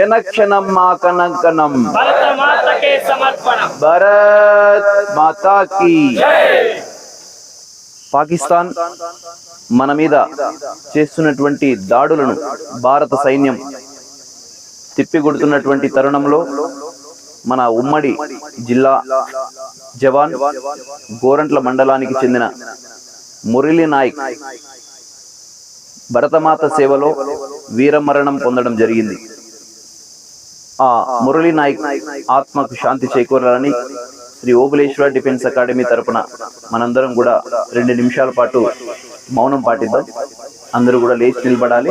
క్షణ క్షణం మా కనంకనం భరత మాతకే పాకిస్తాన్ మన మీద చేస్తున్నటువంటి దాడులను భారత సైన్యం తిప్పికొడుతున్నటువంటి తరుణంలో మన ఉమ్మడి జిల్లా జవాన్ గోరంట్ల మండలానికి చెందిన మురళీ నాయక్ భరతమాత సేవలో వీరమరణం పొందడం జరిగింది. ఆ మురళీ నాయక్ ఆత్మకు శాంతి చేకూరాలని శ్రీ ఓబులేశ్వర డిఫెన్స్ అకాడమీ తరపున మనందరం కూడా రెండు నిమిషాల పాటు మౌనం పాటిద్దాం. అందరూ కూడా లేచి నిలబడాలి.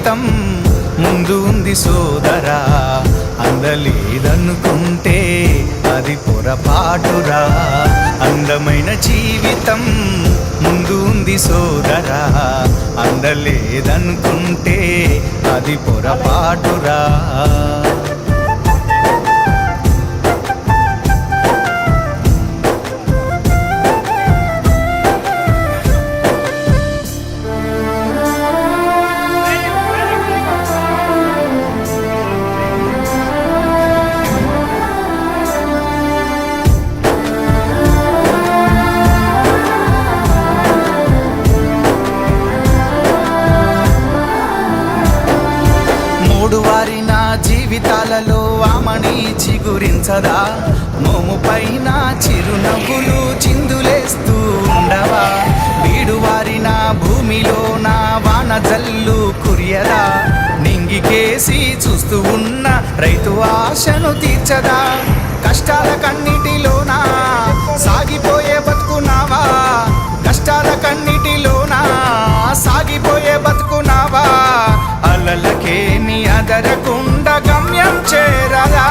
జీవితం ముందు ఉంది సోదరా అందలేదనుకుంటే అది పొరపాటురా. అందమైన జీవితం ముందు ఉంది సోదరా అందలేదనుకుంటే అది పొరపాటురా. జీవితాలలో చిగురించదా? మోము పైన చిరునవ్వులు చిందులేస్తూ ఉండవా? వీడు వారి భూమిలో నా వాన జల్లు కురియదా? నింగికేసి చూస్తూ ఉన్న రైతు ఆశను తీర్చదా? కష్టాల కన్నిటిలోనా? సాగిపోయే బతుకున్నావా? కష్టాల కన్నిటిలోనా? సాగిపోయే బతుకున్నావా? అలలకే నీ గమ్యం చేరదా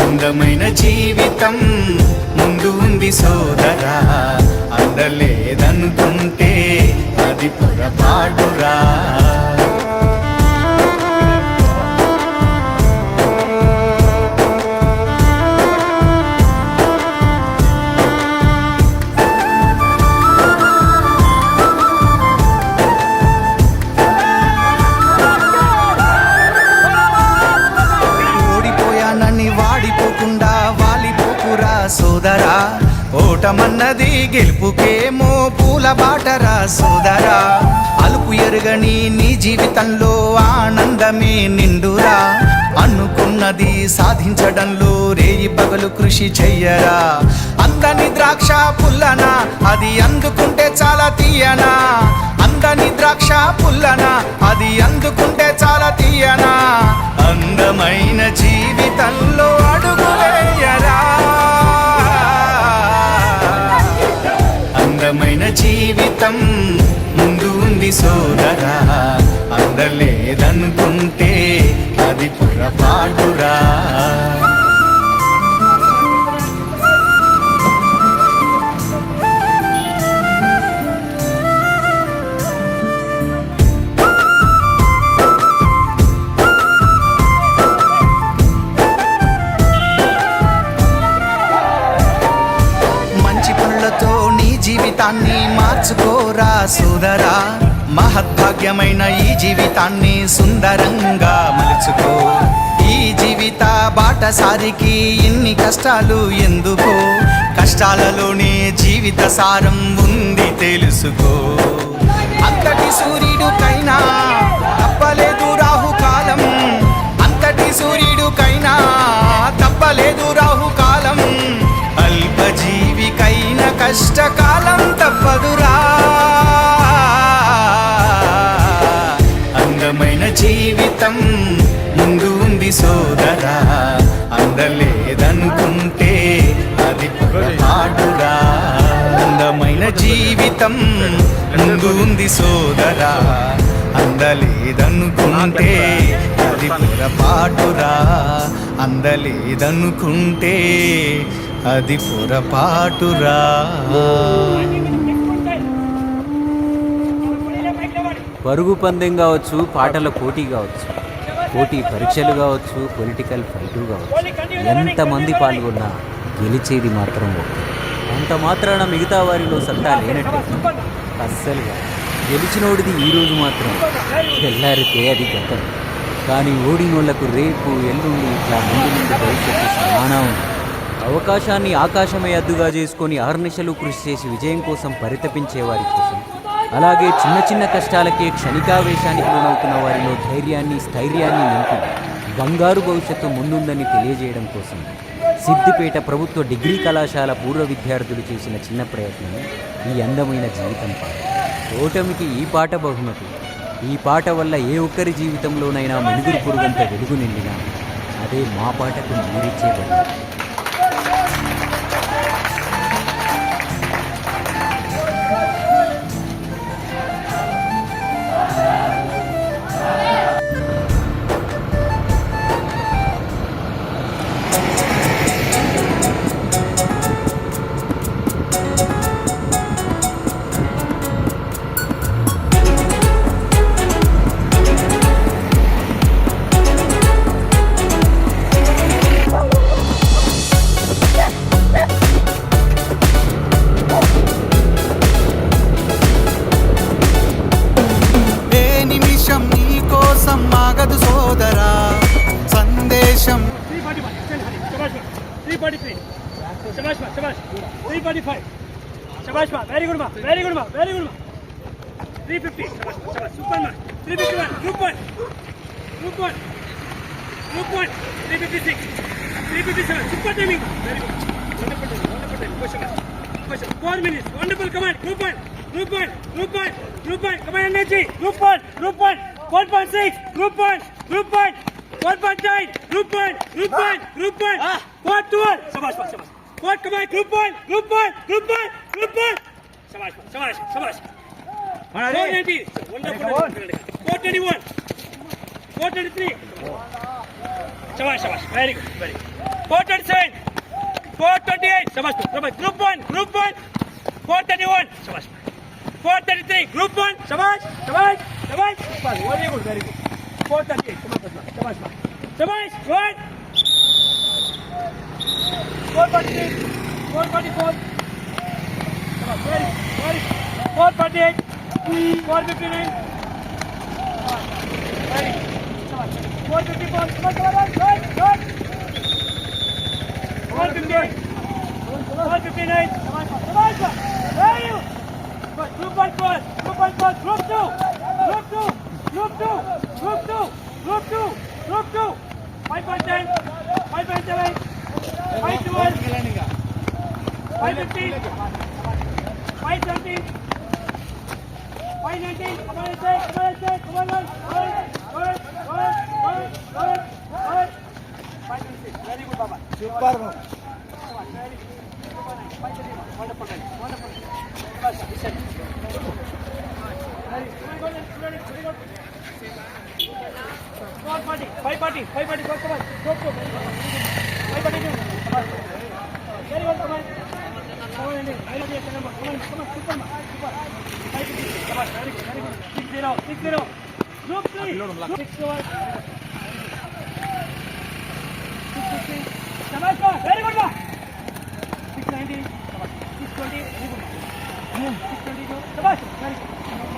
అందమైన జీవితం ముందు ఉంది సోదరా. అందలేదనుకుంటే అది పొరపాటురా. ఓటమన్నది గెలుపుకేమో పూల బాటరా సోదరా. అలుపు ఎరుగని నీ జీవితంలో ఆనందమే నిండురా. అనుకున్నది సాధించడంలో రేయి పగలు కృషి చెయ్యరా. అందని ద్రాక్ష పుల్లనా అది అందుకుంటే చాలా తీయనా. అందని ద్రాక్ష పుల్లనా అది అందుకుంటే చాలా తీయనా. అందమైన జీవితంలో అడుగులే జీవితం ముందు ఉంది సోదరా. అందలేదనుకుంటే అది పొరపాటురా. మంచి మార్చుకో. నీ సోదరా మహద్భాగ్యమైన ఈ జీవితాన్ని సుందరంగా మలుచుకో. ఈ జీవిత బాటసారికి ఇన్ని కష్టాలు ఎందుకో? కష్టాలలోనే జీవిత సారం ఉంది తెలుసుకో. అంతటి సూర్యుడుకైనా తప్పలేదు రాహుకాలం అంతటి సూర్యుడుకైనా తప్పలేదు రాహుకాలం అల్పజీవికైన కష్టకాలం సోదరా అందలేదనుకుంటే అది పొరపాటురా అందమైన జీవితం ముందు ఉంది సోదరా అందలేదనుకుంటే అది పొరపాటురా అందలేదనుకుంటే అది పొరపాటురా పరుగు పందెం కావచ్చు పాటల పోటీ కావచ్చు. పోటీ పరీక్షలు కావచ్చు పొలిటికల్ ఫైటు కావచ్చు. ఎంతమంది పాల్గొన్నా గెలిచేది మాత్రం అంత మాత్రాన మిగతా వారిలో సత్తా లేనట్టే. అస్సలుగా. గెలిచినోడిది ఈరోజు మాత్రం తెల్లారితే అది గతం. కానీ ఓడినోళ్ళకు రేపు ఎల్లుండి ఇట్లా ముందు ముందు భవిష్యత్తు చాలా ఉంది అవకాశాన్ని ఆకాశమే అద్దుగా చేసుకొని ఆర్నిశలు కృషి చేసి విజయం కోసం పరితపించే వారి కోసం అలాగే చిన్న చిన్న కష్టాలకే క్షణికావేశానికి లోనవుతున్న వారిలో ధైర్యాన్ని స్థైర్యాన్ని నింపి బంగారు భవిష్యత్తు ముందుందని తెలియజేయడం కోసం సిద్దిపేట ప్రభుత్వ డిగ్రీ కళాశాల పూర్వ విద్యార్థులు చేసిన చిన్న ప్రయత్నం ఈ అందమైన జీవితం పాట. ఓటమికి ఈ పాట బహుమతి. ఈ పాట వల్ల ఏ ఒక్కరి జీవితంలోనైనా మెలుగురు పురుగంత వెలుగు నిండినా అదే మా పాటకు మీరిచ్చే బహుమతి. కోసం ఆగదు సోదరా సందేశం 343 శభాష్ మా శభాష్ 345 శభాష్ మా వెరీ గుడ్ మా వెరీ గుడ్ మా వెరీ గుడ్ మా 350 శభాష్ మా శభాష్ సూపర్ మా 351 group 1 group 1 group 1 356 357 super timing very good wonderful timing wonderful timing question question 4 minutes wonderful command group 1 group 1 group 1 group 1 command energy group 1 group 1 1.6, group 1, group 1, 1.9, group 1, group 1, group 1, quad 2, Shabash, Shabash, quad command, group 1, group 1, group 1, group 1, Shabash, Shabash, Shabash, 490, 421, 423, Shabash, Shabash, very good, very good, 427, 428, Shabash, Shabash, group 1, group 1, 431, Shabash, 433, group 1, Shabash, Shabash, Shabash! Shabash! Very good, very good. 438. Come on, Tasma. Shabash, man. Shabash! Good! 443. 444. Shabash. Very good. Very good. 448. 459. Very good. Shabash. 454. Shabash, Shabash, Good, good. 458. 459. Shabash, Shabash, Where are you? Group 1 first. Group 1 first. Group 2. Look two! Look two! Look two! Look two! Look two! Five by ten! Five by seven! Five to one! Five fifteen! Five thirteen! Five nineteen! Come on, come on, come on, come on! Go ahead! Go ahead! Go ahead! Go ahead! Go ahead! Five fifteen. Very good, Baba. Super, Baba. Very good. Wonderful, wonderful. Wonderful. Listen. Five party five party five party very well come on come on అండి I love you come on come on come on super super five come on very good very good six zero six zero group three six over six fifty come on come on very good బా six ninety six twenty very good six twenty two come on very good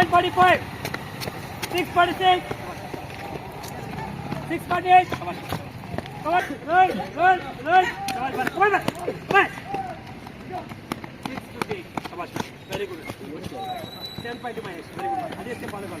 745 646 648 Come on, run, run, run. Come on, come on, come on. Six to eight. Very good. Ten five to minus. Very good. Adjust the follow.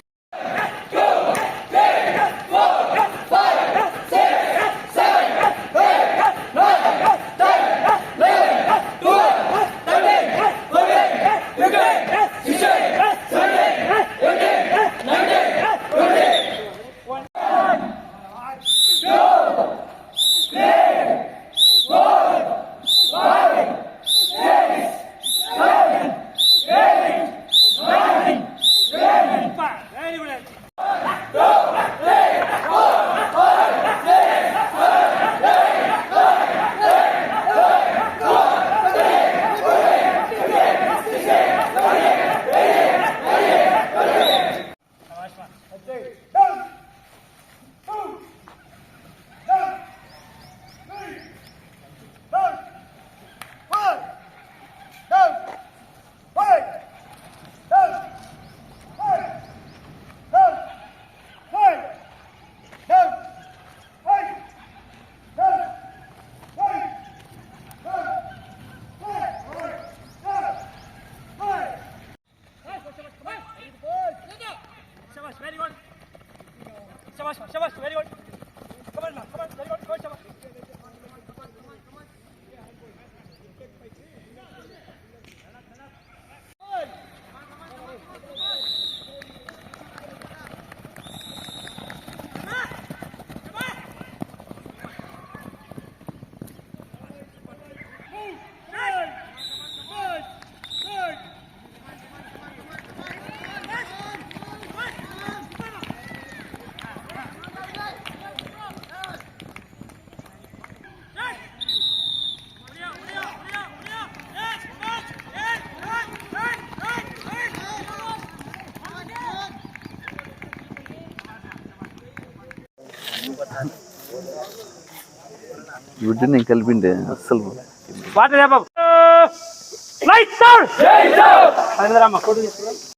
వీటిని నేను కలిపిండే అస్సలు. Water